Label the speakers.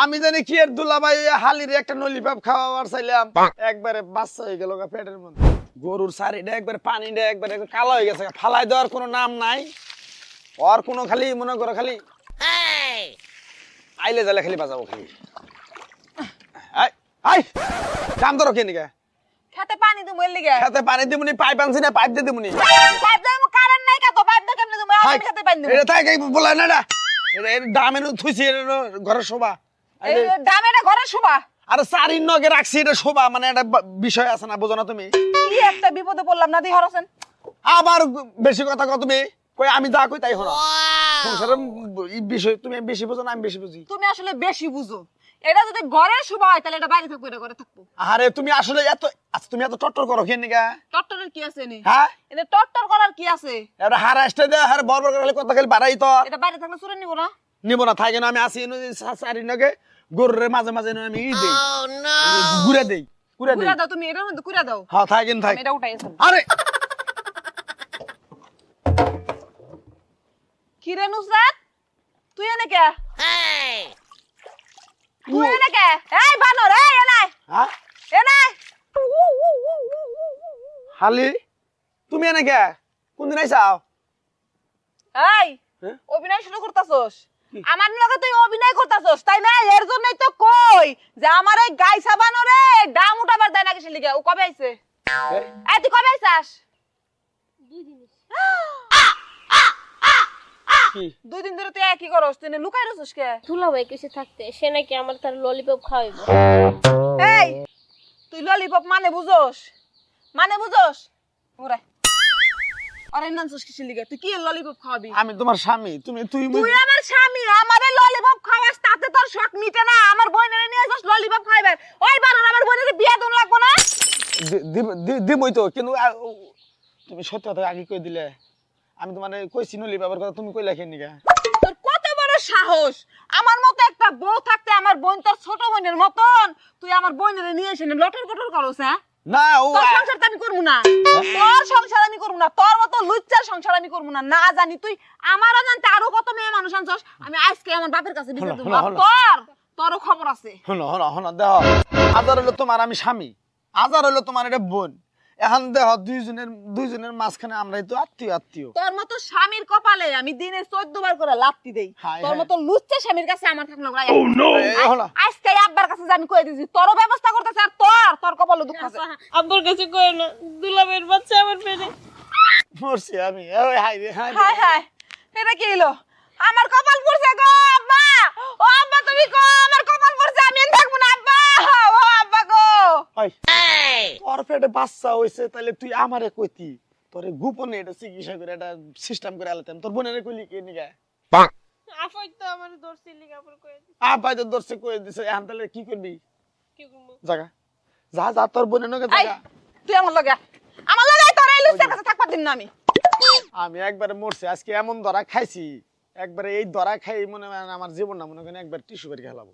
Speaker 1: আমি জানি কি এর দুলাভাই হালির একটা নলিপাপ খাওয়াবার চাইলাম। একবারে বাচ্চা হয়ে গেল গা পেটের মধ্যে। গরুর সারিটা একবারে পানিটা একবারে কালো হয়ে গেছে ফালাই দেওয়ার কোনো নাম নাই। ওর কোনো খালি মনে করো খালি। আইলে জালে খালি বাজাবো খালি। আই আই কাম ধরো কে নিকা
Speaker 2: খেতে পানি এর লিগে।
Speaker 1: খেতে পানি দিমুনি পাইপ আনছি না পাইপ দিয়ে দিমুনি
Speaker 2: পাইপ দাও কারেন্ট নাই কাতো পাইপ দাও কেমনে তুমি আমি খেতে পানি দেবো
Speaker 1: এটা তাই কাই বলে না এটা দাম এনে থুইছি ঘরের শোভা।
Speaker 2: দাম এটা ঘরে শোভা।
Speaker 1: আরে চারি নগে রাখছি এটা শোভা মানে একটা বিষয় আছে না বোঝো না তুমি।
Speaker 2: কি একটা বিপদে পড়লাম না দি হরসেন
Speaker 1: আবার বেশি কথা কও তুমি কই আমি যা কই তাই সংসারের বিষয় তুমি বেশি বোঝো না আমি বেশি বুঝি।
Speaker 2: তুমি আসলে বেশি বুঝো। এটা যদি ঘরের শোভা হয় তাহলে এটা বাইরে থাকব এটা ঘরে থাকব।
Speaker 1: আরে তুমি আসলে এত আচ্ছা তুমি এত টট্টর করো কেন নিগা
Speaker 2: টট্টরের কি আছে নি
Speaker 1: হ্যাঁ?
Speaker 2: এটা টট্টর করার কি আছে?
Speaker 1: এবার হার আসতে দে হার বড় বড় খালি কথা খালি বাড়াই তো।
Speaker 2: এটা বাইরে থাকলে চুরে নিব না।
Speaker 1: নিব না থাকে না আমি আসি চারি নগে গরুরে মাঝে মাঝে আমি ই দেই। ঘুরে দেই ঘুরে দেই।
Speaker 2: দাও তুমি মধ্যে কুড়া দাও।
Speaker 1: হ্যাঁ থাকেন থাক।
Speaker 2: আমি এটা উঠাই
Speaker 1: আরে!
Speaker 2: কি রে নুসরাত? তুই এনে কে? তুই এনে কে? এই বানর এই এনে!
Speaker 1: হ্যাঁ?
Speaker 2: এনে!
Speaker 1: হালি তুমি এনে কে? কোনদিন আইসাও
Speaker 2: এই
Speaker 1: হ্যাঁ?
Speaker 2: অভিনয় শুরু করতাছস? আমার লগে তুই অভিনয় করতাছস তাই না? এর জন্যই তো কই যে আমার এই গাই সাবানো রে দাম উঠাবার দেয় না কিসে লিগে ও কবে আইছে? এই। তুই কবে আইছাস?
Speaker 1: কি?
Speaker 2: দুই দিন ধরে তুই কি করস তুই লুকাই রসস কে?
Speaker 3: দুলাভাই কেসে থাকতে সে নাকি আমার তার ললিপপ খাওয়াইব।
Speaker 2: এই তুই ললিপপ মানে বুঝোস? মানে বুঝোস? ওরে। আরে লিগে? তুই কি ললিপপ
Speaker 1: আমি তোমার স্বামী তুমি তুই
Speaker 2: তুই আমার স্বামী আমারে ললিপপ খাওয়াস তাতে তোর শখ মিটে না। আমার বোনের নিয়ে আসস ললিপপ খাইবার ওই বানর আমার বোনের বিয়া দন লাগবো না?
Speaker 1: দিবই তো কিন্তু তুমি সত্যি কথা আগে কই দিলে? আমি তোমার কইছি নলি বাবার কথা তুমি কইলা কেন নিগা
Speaker 2: তোর কত বড় সাহস? আমার মতো একটা বউ থাকতে আমার বোন তোর ছোট বোনের মতন? তুই আমার বোনের নিয়ে এসে লটর পটর করস হ্যাঁ?
Speaker 1: না ও
Speaker 2: তোর সংসার আমি করব না। তোর সংসার আমি করব না। তোর মতো লুচ্চার সংসার আমি করব না। না জানি তুই জানতে আরও কত মেয়ে মানুষ আনছস। আমি আজকে আমার বাপের কাছে বিচার
Speaker 1: হলো,
Speaker 2: দেবো।
Speaker 1: হলো,
Speaker 2: তোর তোরও খবর আছে।
Speaker 1: আজার হলো তোমার আমি স্বামী। আজার হলো তোমার এটা বোন। এখন দেহ দুইজনের দুইজনের মাঝখানে আমরাই তো আত্মীয় আত্মীয়।
Speaker 2: তোর মতো স্বামীর কপালে আমি দিনে চোদ্দ বার করে লাত্তি দেই। তোর মতো লুচ্চা স্বামীর কাছে আমার থাকল
Speaker 1: হলো।
Speaker 2: আজকে আব্বার কাছে আমি কয়ে দিছি তোরও ব্যবস্থা করতেছে আর তোর তোর কপালে দুঃখ আছে।
Speaker 3: আব্বুর কাছে কই না দুলাভাইয়ের বাচ্চা আমার পেটে
Speaker 1: মরছি আমি। হাই রে হাই।
Speaker 2: হায় হায়। এটা কি হলো আমার কপাল পড়ছে গো আব্বা ও আব্বা তুমি কো আমার কপাল পড়ছে আমি আর থাকব না আব্বা ও আব্বা গো
Speaker 1: ওই তোর পেটে বাচ্চা হইছে তাহলে তুই আমারে কইতি। তোরে গোপনে এটা চিকিৎসা করে এটা সিস্টেম করে আলাতাম তোর বোনের কইলি কে নিগা?
Speaker 3: আফাই তো আমার দর্শি লিগা পর কই
Speaker 1: আ তো দর্শক কই দিছে। এখন তাহলে কি করবি?
Speaker 3: কি করব?
Speaker 1: জাগা। যা যা তোর বোনের নগে
Speaker 2: তুই আমার লগে আমার লগে তোর এই লুচ্চার কাছে থাকবার দিন না আমি।
Speaker 1: আমি একবারে মরছি আজকে এমন ধরা খাইছি। একবারে এই ধরা খাই মনে হয় আমার জীবন না মনে করেন একবার টিস্যু করে খেলাবো।